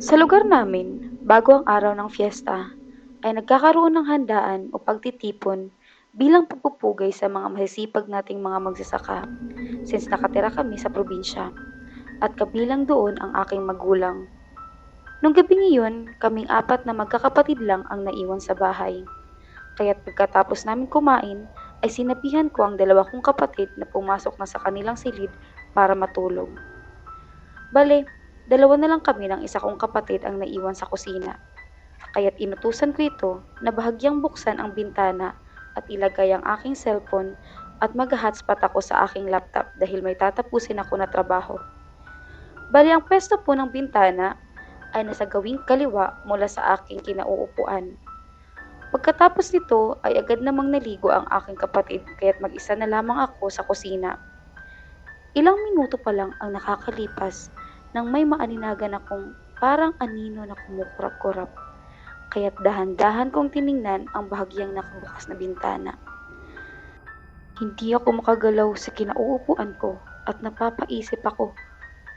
Sa lugar namin, bago ang araw ng fiesta, ay nagkakaroon ng handaan o pagtitipon bilang pagpupugay sa mga masisipag nating mga magsasaka since nakatira kami sa probinsya at kabilang doon ang aking magulang. Nung gabing iyon, kaming apat na magkakapatid lang ang naiwan sa bahay. Kaya't pagkatapos namin kumain, ay sinabihan ko ang dalawa kong kapatid na pumasok na sa kanilang silid para matulog. Bale, dalawa na lang kami ng isa kong kapatid ang naiwan sa kusina. Kaya't inutusan ko ito na bahagyang buksan ang bintana at ilagay ang aking cellphone at mag-hotspot ako sa aking laptop dahil may tatapusin ako na trabaho. Bali ang pwesto po ng bintana ay nasa gawing kaliwa mula sa aking kinauupuan. Pagkatapos nito ay agad namang naligo ang aking kapatid kaya't mag-isa na lamang ako sa kusina. Ilang minuto pa lang ang nakakalipas nang may maaninagan akong parang anino na kumukurap-kurap. Kaya't dahan-dahan kong tiningnan ang bahagyang nakabukas na bintana. Hindi ako makagalaw sa kinauupuan ko at napapaisip ako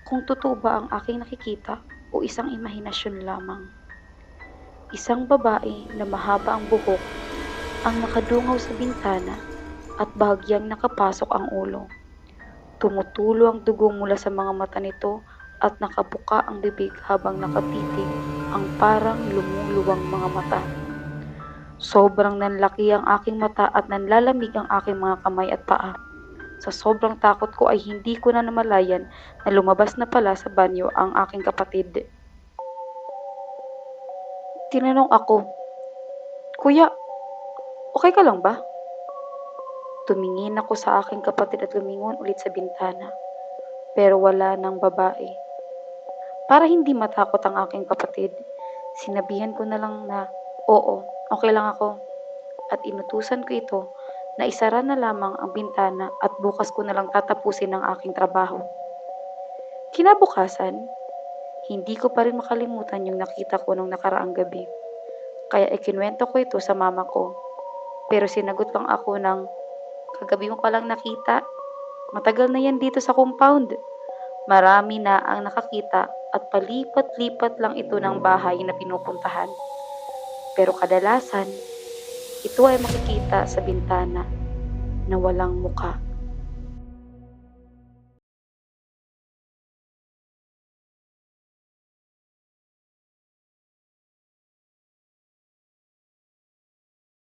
kung totoo ba ang aking nakikita o isang imahinasyon lamang. Isang babae na mahaba ang buhok ang nakadungaw sa bintana at bahagyang nakapasok ang ulo. Tumutulo ang dugo mula sa mga mata nito at nakabuka ang bibig habang nakatitig ang parang lumuluwang mga mata. Sobrang nanlaki ang aking mata at nanlalamig ang aking mga kamay at paa. Sa sobrang takot ko ay hindi ko na namalayan na lumabas na pala sa banyo ang aking kapatid. Tinanong ako, Kuya, okay ka lang ba? Tumingin ako sa aking kapatid at lumingon ulit sa bintana. Pero wala nang babae. Para hindi matakot ang aking kapatid, sinabihan ko na lang na, oo, okay lang ako. At inutusan ko ito na isara na lamang ang bintana at bukas ko na lang tatapusin ang aking trabaho. Kinabukasan, hindi ko pa rin makalimutan yung nakita ko nung nakaraang gabi. Kaya ikinwento ko ito sa mama ko. Pero sinagot lang ako ng, kagabi mo palang nakita. Matagal na yan dito sa compound. Marami na ang nakakita at palipat-lipat lang ito ng bahay na pinupuntahan. Pero kadalasan, ito ay makikita sa bintana na walang muka.